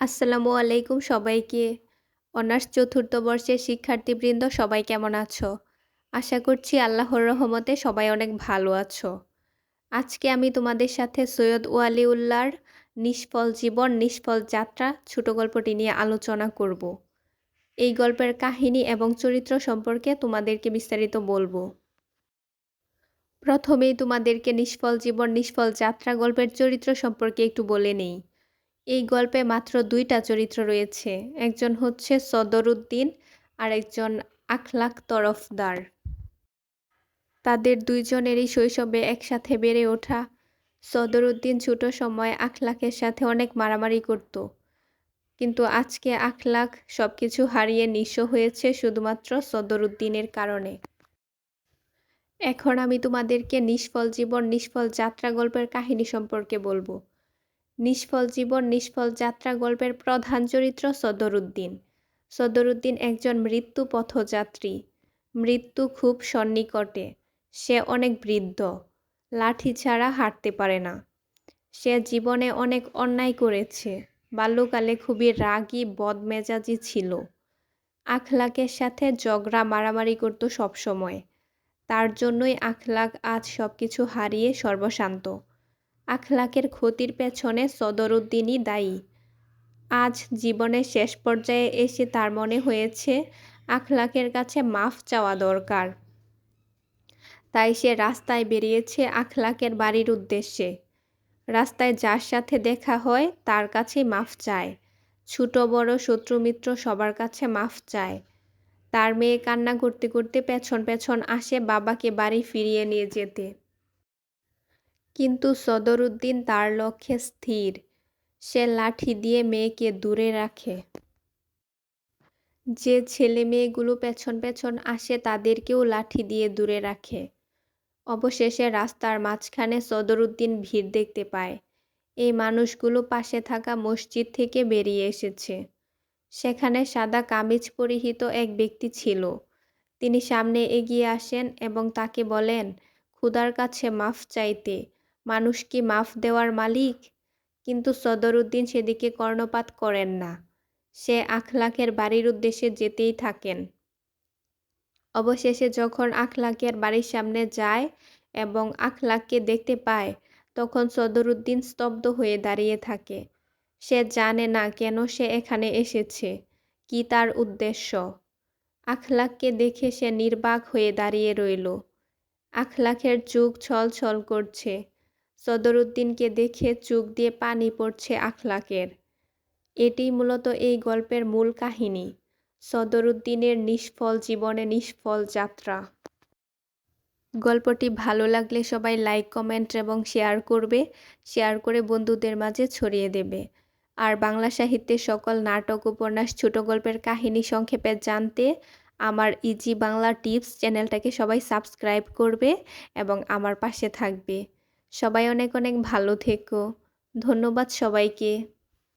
আসসালামু আলাইকুম সবাইকে। অনার্স চতুর্থ বর্ষের শিক্ষার্থীবৃন্দ, সবাই কেমন আছো? আশা করছি আল্লাহর রহমতে সবাই অনেক ভালো আছো। আজকে আমি তোমাদের সাথে সৈয়দ ওয়ালিউল্লাহর নিষ্ফল জীবন, নিষ্ফল যাত্রা ছোট গল্পটি নিয়ে আলোচনা করব। এই গল্পের কাহিনী এবং চরিত্র সম্পর্কে তোমাদেরকে বিস্তারিত বলব। প্রথমেই তোমাদেরকে নিষ্ফল জীবন, নিষ্ফল যাত্রা গল্পের চরিত্র সম্পর্কে একটু বলে নেই। এই গল্পে মাত্র দুইটা চরিত্র রয়েছে। একজন হচ্ছে সদরুদ্দিন আর একজন আখলাক তরফদার। তাদের দুইজনেরই শৈশবে একসাথে বেড়ে ওঠা। সদরুদ্দিন ছোট সময় আখলাকের সাথে অনেক মারামারি করত। কিন্তু আজকে আখলাক সব কিছু হারিয়ে নিঃস্ব হয়েছে শুধুমাত্র সদরুদ্দিনের কারণে। এখন আমি তোমাদেরকে নিষ্ফল জীবন, নিষ্ফল যাত্রা গল্পের কাহিনী সম্পর্কে বলব। নিষ্ফল জীবন, নিষ্ফল যাত্রা গল্পের প্রধান চরিত্র সদরুদ্দিন। সদরুদ্দিন একজন মৃত্যু পথযাত্রী। মৃত্যু খুব সন্নিকটে। সে অনেক বৃদ্ধ। লাঠি ছাড়া হাঁটতে পারে না। সে জীবনে অনেক অন্যায় করেছে। বাল্যকালে খুবই রাগী, বদমেজাজি ছিল। আখলাকের সাথে ঝগড়া, মারামারি করত সবসময়। তার জন্যই আখলাক আজ সব কিছু হারিয়ে সর্বশান্ত। আখলাকের ক্ষতির পেছনে সদরুদ্দিনই দায়ী। আজ জীবনের শেষ পর্যায়ে এসে তার মনে হয়েছে, আখলাকের কাছে মাফ চাওয়া দরকার। তাই সে রাস্তায় বেরিয়েছে আখলাকের বাড়ির উদ্দেশ্যে। রাস্তায় যার সাথে দেখা হয়, তার কাছে মাফ চায়। ছোট বড় শত্রু মিত্র সবার কাছে মাফ চায়। তার মেয়ে কান্না করতে করতে পেছন পেছন আসে বাবাকে বাড়ি ফিরিয়ে নিয়ে যেতে। কিন্তু সদরুদ্দিন তার লক্ষ্যে স্থির। সে লাঠি দিয়ে মেয়েকে দূরে রাখে। যে ছেলে মেয়েগুলো পেছন পেছন আসে তাদেরকেও লাঠি দিয়ে দূরে রাখে। অবশেষে রাস্তার মাঝখানে সদরুদ্দিন ভিড় দেখতে পায়। এই মানুষগুলো পাশে থাকা মসজিদ থেকে বেরিয়ে এসেছে। সেখানে সাদা কামিজ পরিহিত এক ব্যক্তি ছিল। তিনি সামনে এগিয়ে আসেন এবং তাকে বলেন ক্ষুদার কাছে মাফ চাইতে। মানুষ কি মাফ দেওয়ার মালিক? কিন্তু সদরুদ্দিন সেদিকে কর্ণপাত করেন না। সে আখলাকের বাড়ির উদ্দেশ্যে যেতেই থাকেন। অবশেষে যখন আখলাকের বাড়ির সামনে যায় এবং আখলাককে দেখতে পায়, তখন সদরুদ্দিন স্তব্ধ হয়ে দাঁড়িয়ে থাকে। সে জানে না কেন সে এখানে এসেছে। কি তার উদ্দেশ্য? আখলাককে দেখে সে নির্বাক হয়ে দাঁড়িয়ে রইল। আখলাকের চোখ ছল ছল করছে। সদরুদ্দিনকে দেখে চোখ দিয়ে পানি পড়ছে আখলাকের। এটি মূলত এই গল্পের মূল কাহিনী, সদরুদ্দিনের নিষ্ফল জীবনে নিষ্ফল যাত্রা। গল্পটি ভালো লাগলে সবাই লাইক, কমেন্ট এবং শেয়ার করবে, শেয়ার করে বন্ধুদের মাঝে ছড়িয়ে দেবে। আর বাংলা সাহিত্যের সকল নাটক, উপন্যাস, ছোট গল্পের কাহিনী সংক্ষেপে জানতে আমার ইজি বাংলা টিপস চ্যানেলটাকে সবাই সাবস্ক্রাইব করবে এবং আমার পাশে থাকবে। সবাই অনেক অনেক ভালো থেকো। ধন্যবাদ সবাইকে।